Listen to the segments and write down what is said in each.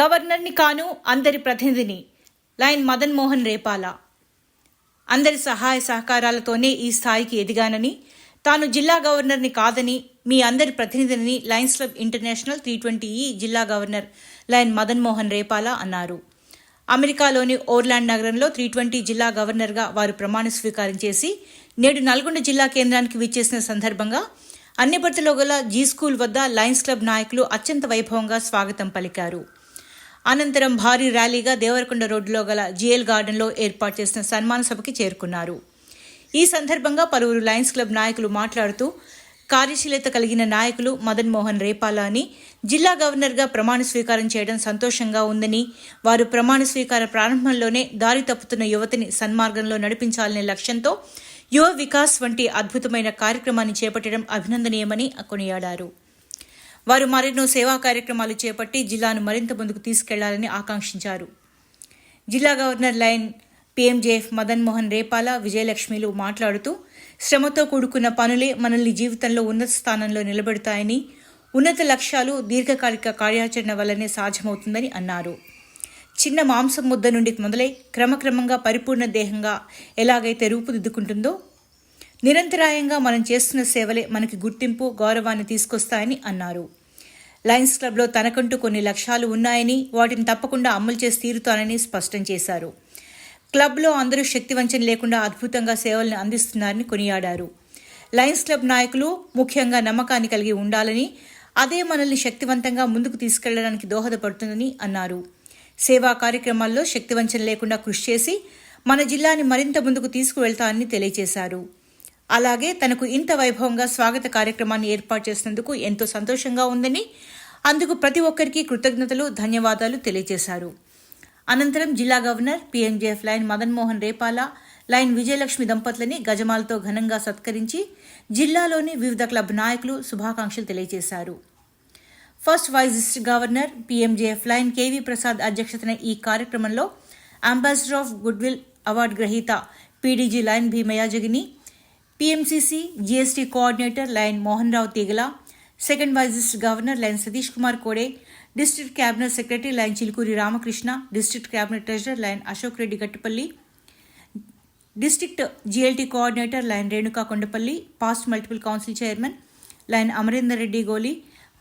గవర్నర్ని కాను అందరి ప్రతినిధిని. లైన్ మదన్ మోహన్ రేపాల. అందరి సహాయ సహకారాలతోనే ఈ స్థాయికి ఎదిగానని తాను జిల్లా గవర్నర్ని కాదని మీ అందరి ప్రతినిధిని Lions club international three twenty E జిల్లా గవర్నర్ లైన్ మదన్ మోహన్ రేపాల అన్నారు. అమెరికాలోని ఓర్లాండ్ నగరంలో త్రీ ట్వంటీ జిల్లా గవర్నర్గా వారు ప్రమాణ స్వీకారం చేసి నేడు నల్గొండ జిల్లా కేంద్రానికి విచ్చేసిన సందర్భంగా అన్నిపర్తిలో గల జీ స్కూల్ వద్ద లయన్స్ క్లబ్ నాయకులు అత్యంత వైభవంగా స్వాగతం పలికారు. అనంతరం భారీ ర్యాలీగా దేవరకొండ రోడ్డులో గల జిఎల్ గార్డెన్లో ఏర్పాటు చేసిన సన్మాన సభకి చేరుకున్నారు. ఈ సందర్భంగా పలువురు లయన్స్ క్లబ్ నాయకులు మాట్లాడుతూ కార్యశీలత కలిగిన నాయకులు మదన్ మోహన్ రేపాల అని జిల్లా గవర్నర్గా ప్రమాణ స్వీకారం చేయడం సంతోషంగా ఉందని వారు ప్రమాణ స్వీకార ప్రారంభంలోనే దారి తప్పుతున్న యువతిని సన్మార్గంలో నడిపించాలనే లక్ష్యంతో యువ వికాస్ వంటి అద్భుతమైన కార్యక్రమాన్ని చేపట్టడం అభినందనీయమని కొనియాడారు. వారు మరెన్నో సేవా కార్యక్రమాలు చేపట్టి జిల్లాను మరింత ముందుకు తీసుకెళ్ళాలని ఆకాంక్షించారు. జిల్లా governor Lion PMJF Madan Mohan Repala విజయలక్ష్మిలు మాట్లాడుతూ శ్రమతో కూడుకున్న పనులే మనల్ని జీవితంలో ఉన్నత స్థానంలో నిలబెడతాయని ఉన్నత లక్ష్యాలు దీర్ఘకాలిక కార్యాచరణ వల్లనే సాధ్యమవుతుందని అన్నారు. చిన్న మాంసం ముద్ద నుండి మొదలై క్రమక్రమంగా పరిపూర్ణ దేహంగా ఎలాగైతే రూపుదిద్దుకుంటుందో నిరంతరాయంగా మనం చేస్తున్న సేవలే మనకి గుర్తింపు గౌరవాన్ని తీసుకొస్తాయని అన్నారు. లయన్స్ క్లబ్లో తనకంటూ కొన్ని లక్ష్యాలు ఉన్నాయని వాటిని తప్పకుండా అమలు చేసి తీరుతానని స్పష్టం చేశారు. క్లబ్లో అందరూ శక్తివంచన లేకుండా అద్భుతంగా సేవలను అందిస్తున్నారని కొనియాడారు. లయన్స్ క్లబ్ నాయకులు ముఖ్యంగా నమ్మకాన్ని కలిగి ఉండాలని అదే మనల్ని శక్తివంతంగా ముందుకు తీసుకెళ్ళడానికి దోహదపడుతుందని అన్నారు. సేవా కార్యక్రమాల్లో శక్తివంచన లేకుండా కృషి చేసి మన జిల్లాని మరింత ముందుకు తీసుకువెళ్తానని తెలియజేశారు. అలాగే తనకు ఇంత వైభవంగా స్వాగత కార్యక్రమాన్ని ఏర్పాటు చేసినందుకు ఎంతో సంతోషంగా ఉందని అందుకు ప్రతి ఒక్కరికి కృతజ్ఞతలు ధన్యవాదాలు తెలియజేశారు. అనంతరం జిల్లా governor PMJF lion Madanmohan Repala lion Vijayalakshmi దంపతులని గజమాలతో ఘనంగా సత్కరించి జిల్లాలోని వివిధ క్లబ్ నాయకులు శుభాకాంక్షలు తెలియజేశారు. First vice governor PMJF Lion KV Prasad అధ్యక్షతన ఈ కార్యక్రమంలో అంబాసిడర్ ఆఫ్ గుడ్విల్ అవార్డు గ్రహీత PDG Lion Bhimayajagini PMCC GST coordinator Lion Mohan Rao Teegala second vice governor Lion Satish Kumar Kode district cabinet secretary Lion Chilukuri Ramakrishna district cabinet treasurer Lion Ashok Reddy Gattupalli district GLT coordinator Lion Renuka Kondapalli past multiple council chairman lion Amarender Reddy Goli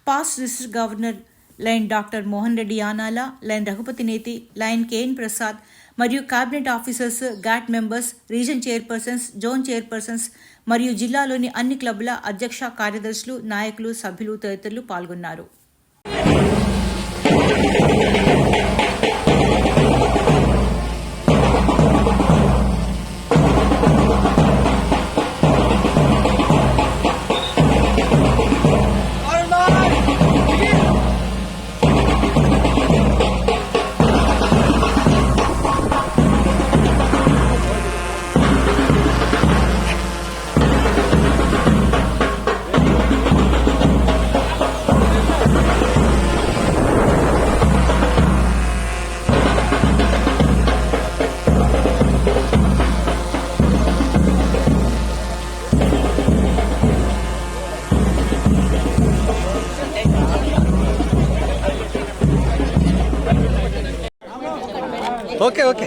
past district governor lion doctor Mohan Reddy Yanala Lion Raghupathi Neti Lion KN Prasad మరియు cabinet officers GAT members region chairpersons zone chairpersons మరియు జిల్లాలోని అన్ని క్లబ్ల అధ్యక్ష కార్యదర్శులు నాయకులు సభ్యులు తదితరులు పాల్గొన్నారు. ఓకే ఓకే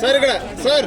సార్ ఇక్కడ sir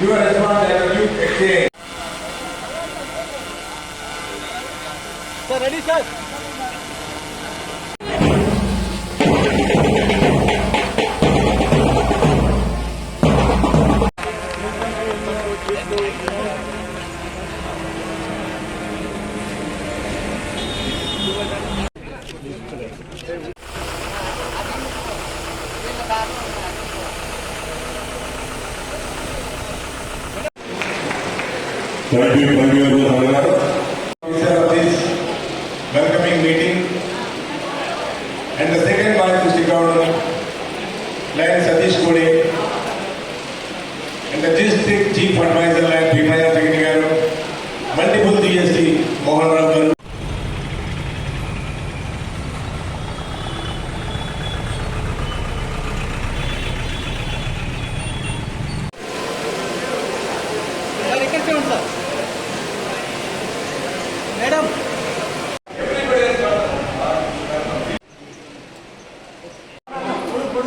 You are responded as a youth. Sir, ready, sir? Thank you. పది పదిహేను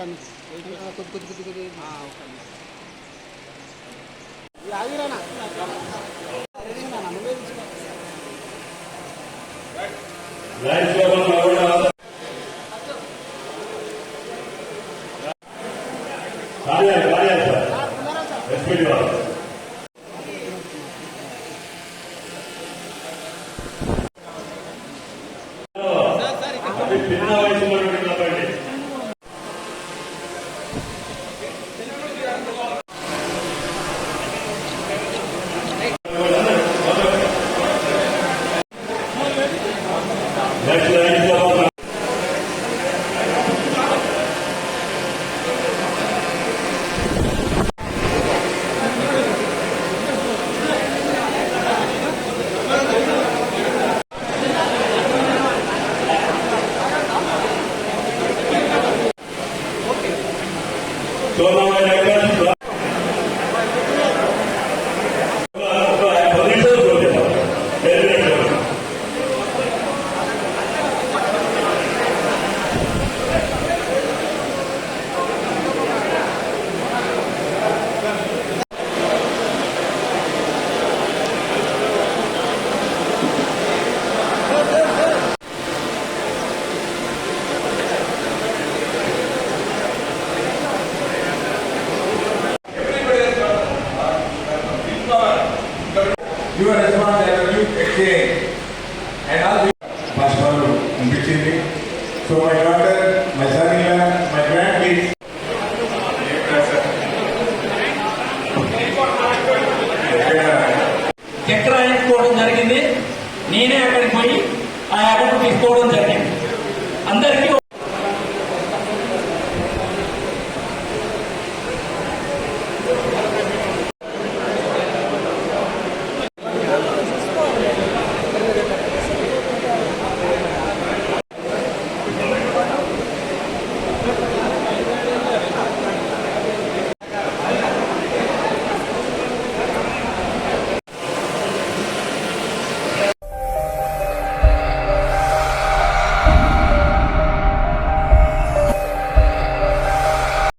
నుంచి లైన్స్లో భార్య ఆగిరానా వారు అది చిన్న వయసులో Don't know Daughter, my son-in-law, my grandkids. చక్ర వేసుకోవడం జరిగింది నేనే అక్కడికి పోయి ఆ అక్కడికి తీసుకోవడం